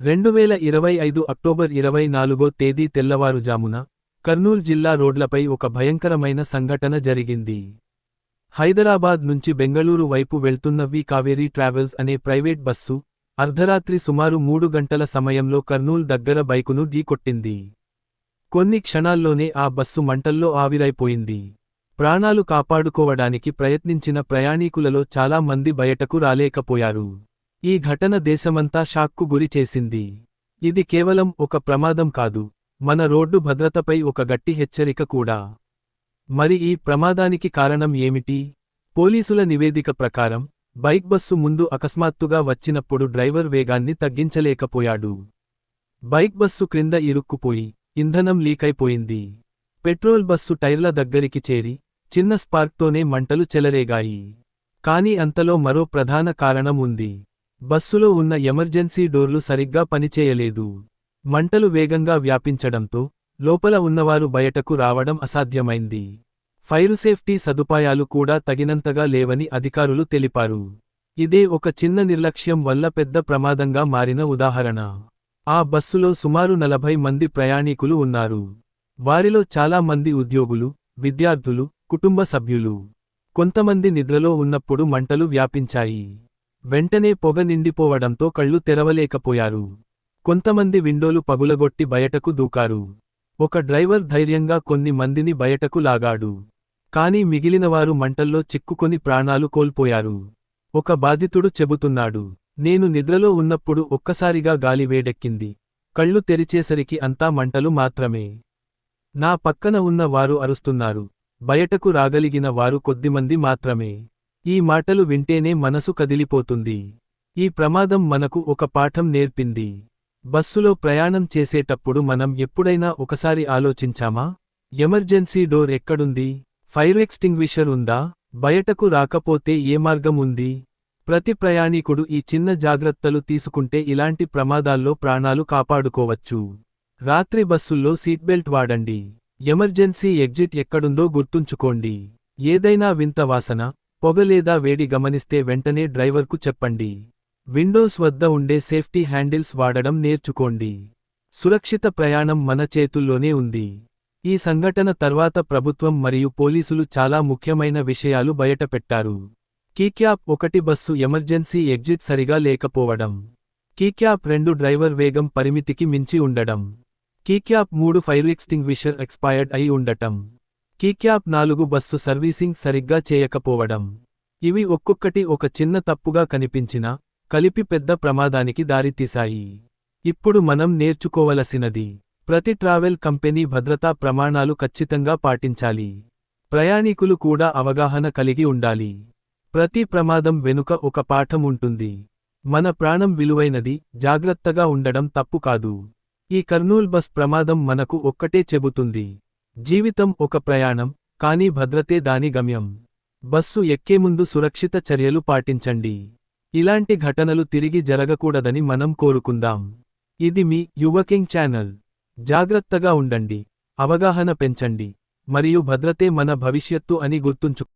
రెండువేల ఇరవై ఐదు అక్టోబర్ ఇరవై నాలుగో తేదీ తెల్లవారుజామున కర్నూల్ జిల్లా రోడ్లపై ఒక భయంకరమైన సంఘటన జరిగింది. హైదరాబాద్ నుంచి బెంగళూరు వైపు వెళ్తున్న వి కావేరీ ట్రావెల్స్ అనే ప్రైవేట్ బస్సు అర్ధరాత్రి సుమారు మూడు గంటల సమయంలో కర్నూల్ దగ్గర బైకును ఢీకొట్టింది. కొన్ని క్షణాల్లోనే ఆ బస్సు మంటల్లో ఆవిరైపోయింది. ప్రాణాలు కాపాడుకోవడానికి ప్రయత్నించిన ప్రయాణీకులలో చాలా మంది బయటకు రాలేకపోయారు. ఈ ఘటన దేశమంతా షాక్కు గురి చేసింది. ఇది కేవలం ఒక ప్రమాదం కాదు. మన రోడ్డు భద్రతపై ఒక గట్టి హెచ్చరిక కూడా. మరి ఈ ప్రమాదానికి కారణం ఏమిటి? పోలీసుల నివేదిక ప్రకారం బైక్ బస్సు ముందు అకస్మాత్తుగా వచ్చినప్పుడు డ్రైవర్ వేగాన్ని తగ్గించలేకపోయాడు. బైక్ బస్సు క్రింద ఇరుక్కుపోయి ఇంధనం లీకైపోయింది. పెట్రోల్ బస్సు టైర్ల దగ్గరికి చేరి చిన్న స్పార్క్తోనే మంటలు చెలరేగాయి. కాని అంతలో మరో ప్రధాన కారణం ఉంది. బస్సులో ఉన్న ఎమర్జెన్సీ డోర్లు సరిగ్గా పనిచేయలేదు. మంటలు వేగంగా వ్యాపించడంతో లోపల ఉన్నవారు బయటకు రావడం అసాధ్యమైంది. ఫైరు సేఫ్టీ సదుపాయాలు కూడా తగినంతగా లేవని అధికారులు తెలిపారు. ఇదే ఒక చిన్న నిర్లక్ష్యం వల్ల పెద్ద ప్రమాదంగా మారిన ఉదాహరణ. ఆ బస్సులో సుమారు నలభై మంది ప్రయాణికులు ఉన్నారు. వారిలో చాలా మంది ఉద్యోగులు విద్యార్థులు కుటుంబ సభ్యులు. కొంతమంది నిద్రలో ఉన్నప్పుడు మంటలు వ్యాపించాయి. వెంటనే పొగ నిండిపోవడంతో కళ్ళు తెరవలేకపోయారు. కొంతమంది విండోలు పగులగొట్టి బయటకు దూకారు. ఒక డ్రైవర్ ధైర్యంగా కొన్ని మందిని బయటకు లాగాడు. కాని మిగిలినవారు మంటల్లో చిక్కుకొని ప్రాణాలు కోల్పోయారు. ఒక బాధితుడు చెబుతున్నాడు నేను నిద్రలో ఉన్నప్పుడు ఒక్కసారిగా గాలి వేడెక్కింది. కళ్ళు తెరిచేసరికి అంతా మంటలు మాత్రమే. నా పక్కన ఉన్న వారు అరుస్తున్నారు. బయటకు రాగలిగిన వారు కొద్దిమంది మాత్రమే. ఈ మాటలు వింటేనే మనసు కదిలిపోతుంది. ఈ ప్రమాదం మనకు ఒక పాఠం నేర్పింది. బస్సులో ప్రయాణం చేసేటప్పుడు మనం ఎప్పుడైనా ఒకసారి ఆలోచించామా? ఎమర్జెన్సీ డోర్ ఎక్కడుంది? ఫైర్ ఎక్స్టింగ్విషర్ ఉందా? బయటకు రాకపోతే ఏ మార్గం ఉంది? ప్రతి ప్రయాణికుడు ఈ చిన్న జాగ్రత్తలు తీసుకుంటే ఇలాంటి ప్రమాదాల్లో ప్రాణాలు కాపాడుకోవచ్చు. రాత్రి బస్సుల్లో సీట్బెల్ట్ వాడండి. ఎమర్జెన్సీ ఎగ్జిట్ ఎక్కడుందో గుర్తుంచుకోండి. ఏదైనా వింత వాసన పొగ లేదా వేడి గమనిస్తే వెంటనే డ్రైవర్కు చెప్పండి. విండోస్ వద్ద ఉండే సేఫ్టీ హ్యాండిల్స్ వాడడం నేర్చుకోండి. సురక్షిత ప్రయాణం మన చేతుల్లోనే ఉంది. ఈ సంఘటన తర్వాత ప్రభుత్వం మరియు పోలీసులు చాలా ముఖ్యమైన విషయాలు బయటపెట్టారు. కీక్యాప్ ఒకటి బస్సు ఎమర్జెన్సీ ఎగ్జిట్ సరిగా లేకపోవడం. కీక్యాప్ రెండు డ్రైవర్ వేగం పరిమితికి మించి ఉండడం. కీక్యాప్ మూడు ఫైర్ ఎక్స్టింగ్విషర్ ఎక్స్పైర్డ్ అయి ఉండటం. కీక్యాప్ నాలుగు బస్సు సర్వీసింగ్ సరిగ్గా చేయకపోవడం. ఇవి ఒక్కొక్కటి ఒక చిన్న తప్పుగా కనిపించినా కలిపి పెద్ద ప్రమాదానికి దారితీశాయి. ఇప్పుడు మనం నేర్చుకోవలసినది ప్రతి ట్రావెల్ కంపెనీ భద్రతా ప్రమాణాలు ఖచ్చితంగా పాటించాలి. ప్రయాణికులు కూడా అవగాహన కలిగి ఉండాలి. ప్రతి ప్రమాదం వెనుక ఒక పాఠం ఉంటుంది. మన ప్రాణం విలువైనది జాగ్రత్తగా ఉండడం తప్పు కాదు. ఈ కర్నూల్ బస్ ప్రమాదం మనకు ఒక్కటే చెబుతుంది. జీవితం ఒక ప్రయాణం కానీ భద్రతే దాని గమ్యం. బస్సు ఎక్కే ముందు సురక్షిత చర్యలు పాటించండి. ఇలాంటి ఘటనలు తిరిగి జరగకూడదని మనం కోరుకుందాం. ఇది మీ యువకింగ్ ఛానల్. జాగ్రత్తగా ఉండండి. అవగాహన పెంచండి. మరియు భద్రతే మన భవిష్యత్తు అని గుర్తుంచు